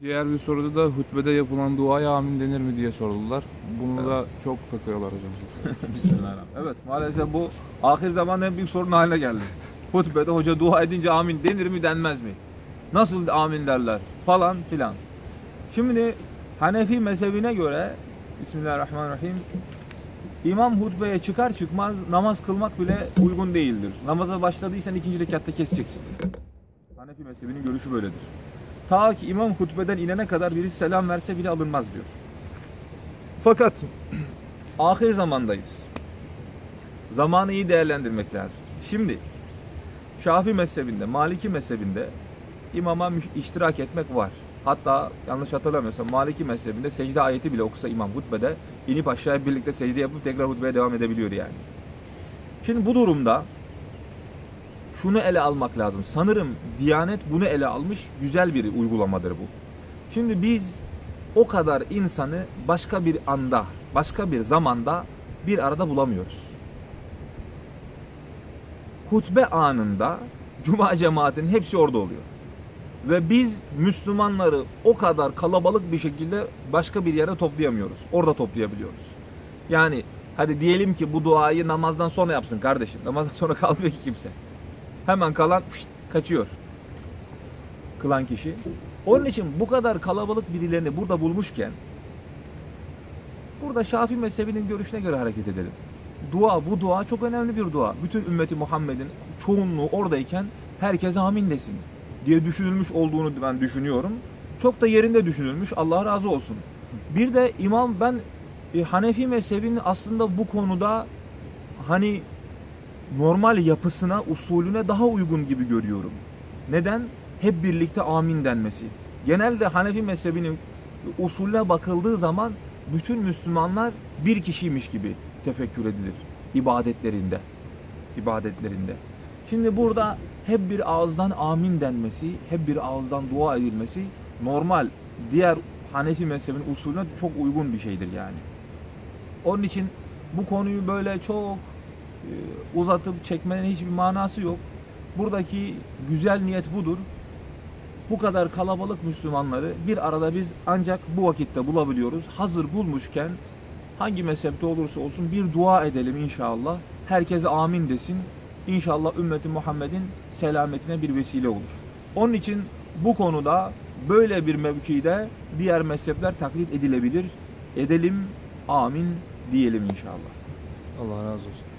Diğer bir soruda da hutbede yapılan duaya amin denir mi diye sordular. Bunu da çok takıyorlar hocam. Bismillahirrahmanirrahim. Evet maalesef bu ahir zaman en büyük sorun haline geldi. Hutbede hoca dua edince amin denir mi denmez mi? Nasıl amin derler falan filan. Şimdi Hanefi mezhebine göre Bismillahirrahmanirrahim İmam hutbeye çıkar çıkmaz namaz kılmak bile uygun değildir. Namaza başladıysan ikinci rekatta keseceksin. Hanefi mezhebinin görüşü böyledir. Ta ki imam hutbeden inene kadar birisi selam verse bile alınmaz diyor. Fakat ahir zamandayız. Zamanı iyi değerlendirmek lazım. Şimdi Şafi mezhebinde, Maliki mezhebinde imama iştirak etmek var. Hatta yanlış hatırlamıyorsam Maliki mezhebinde secde ayeti bile okusa imam hutbede inip aşağıya birlikte secde yapıp tekrar hutbeye devam edebiliyor yani. Şimdi bu durumda şunu ele almak lazım. Sanırım Diyanet bunu ele almış güzel bir uygulamadır bu. Şimdi biz o kadar insanı başka bir anda, başka bir zamanda bir arada bulamıyoruz. Hutbe anında cuma cemaatinin hepsi orada oluyor. Ve biz Müslümanları o kadar kalabalık bir şekilde başka bir yere toplayamıyoruz. Orada toplayabiliyoruz. Yani hadi diyelim ki bu duayı namazdan sonra yapsın kardeşim. Namazdan sonra kalmıyor ki kimse. Hemen kalan fışt, kaçıyor. Kılan kişi. Onun için bu kadar kalabalık birilerini burada bulmuşken burada Şafii mezhebinin görüşüne göre hareket edelim. Dua bu dua çok önemli bir dua. Bütün ümmeti Muhammed'in çoğunluğu oradayken herkes amin desin diye düşünülmüş olduğunu ben düşünüyorum. Çok da yerinde düşünülmüş. Allah razı olsun. Bir de imam ben e, Hanefi mezhebinin aslında bu konuda hani normal yapısına, usulüne daha uygun gibi görüyorum. Neden? Hep birlikte amin denmesi. Genelde Hanefi mezhebinin usulüne bakıldığı zaman bütün Müslümanlar bir kişiymiş gibi tefekkür edilir ibadetlerinde. ibadetlerinde. Şimdi burada hep bir ağızdan amin denmesi, hep bir ağızdan dua edilmesi normal diğer Hanefi mezhebinin usulüne çok uygun bir şeydir yani. Onun için bu konuyu böyle çok uzatıp çekmenin hiçbir manası yok. Buradaki güzel niyet budur. Bu kadar kalabalık Müslümanları bir arada biz ancak bu vakitte bulabiliyoruz. Hazır bulmuşken hangi mezhepte olursa olsun bir dua edelim inşallah. Herkese amin desin. İnşallah ümmeti Muhammed'in selametine bir vesile olur. Onun için bu konuda böyle bir mevkide diğer mezhepler taklit edilebilir. Edelim, amin diyelim inşallah. Allah razı olsun.